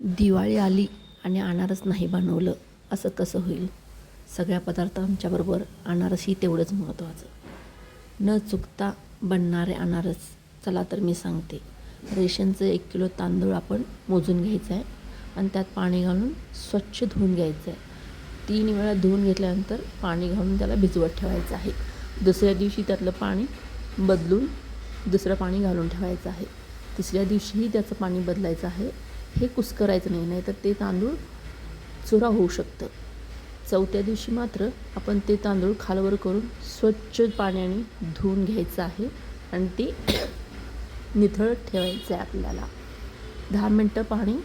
दिवाळी आली आणि अनारस नाही बनवलं असं कसं होईल? सगळ्या पदार्थांच्याबरोबर आमच्याबरोबर अनारसही तेवढंच महत्त्वाचं. न चुकता बनणारे अनारस चला तर मी सांगते. रेशनचं एक किलो तांदूळ आपण मोजून घ्यायचं आहे आणि त्यात पाणी घालून स्वच्छ धुवून घ्यायचं आहे तीन वेळा धुवून घेतल्यानंतर पाणी घालून त्याला भिजवत ठेवायचं आहे. दुसऱ्या दिवशी त्यातलं पाणी बदलून दुसरं पाणी घालून ठेवायचं आहे. तिसऱ्या दिवशीही त्याचं पाणी बदलायचं आहे. हे कुस्करायचं नाही नाहीतर ते तांदूळ चुरा होऊ शकतं. चौथ्या दिवशी मात्र आपण ते तांदूळ खालवर करून स्वच्छ पाण्याने धुवून घ्यायचं आहे आणि ते निथळत ठेवायचं आहे आपल्याला. दहा मिनटं पाणी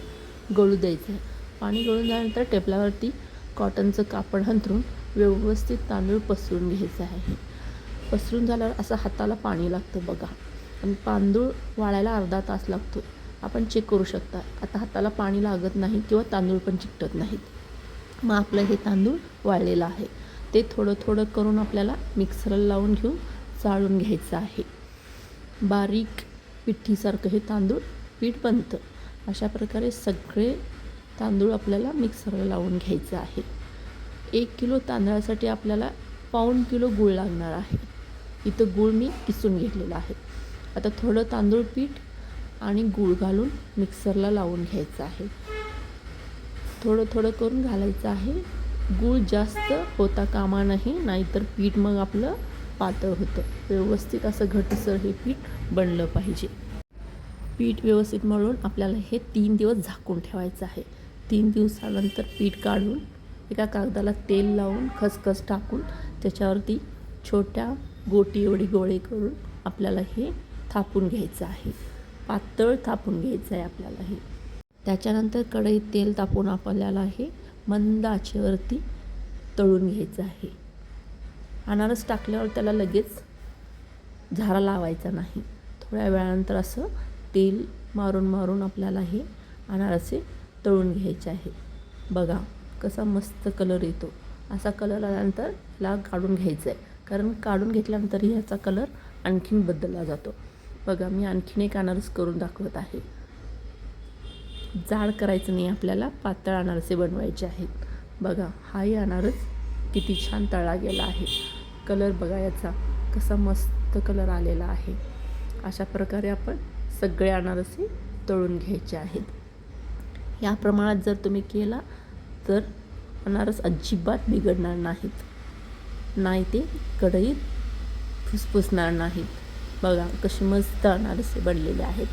गळू द्यायचं आहे. पाणी गळून झाल्यानंतर टेबलावरती कॉटनचं कापड हंतरून व्यवस्थित तांदूळ पसरून घ्यायचं आहे. पसरून झाल्यावर असं हाताला पाणी लागतं बघा. आणि तांदूळ वाळायला अर्धा तास लागतो. आपण चेक करू शकता. आता हाताला पाणी लागत नाही किंवा तांदूळ पण चिकटत नाहीत. मग आपलं हे तांदूळ वाळलेलं आहे. ते थोडं थोडं करून आपल्याला मिक्सरला लावून घेऊन चाळून घ्यायचं आहे. बारीक पिठीसारखं हे तांदूळ पीठ बनतं. अशा प्रकारे सगळे तांदूळ आपल्याला मिक्सरला लावून घ्यायचं आहे. एक किलो तांदळासाठी आपल्याला पाऊण किलो गूळ लागणार आहे. इथं गूळ मी किसून घेतलेला आहे. आता थोडं तांदूळ पीठ आणि गूळ घालून मिक्सरला लावून घ्यायचं आहे. थोडं थोडं करून घालायचं आहे. गूळ जास्त होता कामा नाही नाहीतर पीठ मग आपलं पातळ होतं. व्यवस्थित असं घटसर हे पीठ बनलं पाहिजे. पीठ व्यवस्थित मळून आपल्याला हे तीन दिवस झाकून ठेवायचं आहे. तीन दिवसानंतर पीठ काढून एका कागदाला तेल लावून खसखस टाकून त्याच्यावरती छोट्या गोटी एवढी गोळे करून आपल्याला हे थापून घ्यायचं आहे. पातळ थापून घ्यायचं आहे आपल्याला हे. त्याच्यानंतर कढईत तेल तापून आपल्याला हे मंद आचेवरती तळून घ्यायचं आहे. अनारस टाकल्यावर त्याला लगेच झारा लावायचा नाही. थोड्या वेळानंतर असं तेल मारून मारून आपल्याला हे अनारसे तळून घ्यायचे आहे. बघा कसा मस्त कलर येतो. असा कलर आल्यानंतर ला काढून घ्यायचा आहे कारण काढून घेतल्यानंतरही ह्याचा कलर आणखीन बदलला जातो. बघा मी आणखीन एक अनारस करून दाखवत आहे. जाड करायचं नाही आपल्याला पातळ अनारसे बनवायचे आहेत. बघा हाही अनारस किती छान तळा गेला आहे. कलर बघा याचा कसा मस्त कलर आलेला आहे. अशा प्रकारे आपण सगळे अनारसे तळून घ्यायचे आहेत. या प्रमाणात जर तुम्ही केला तर अनारस अजिबात बिघडणार नाहीत. नाही ते कढईत फुसफुसणार नाहीत. बघा कशी मस्त अनारसे बनलेले आहेत.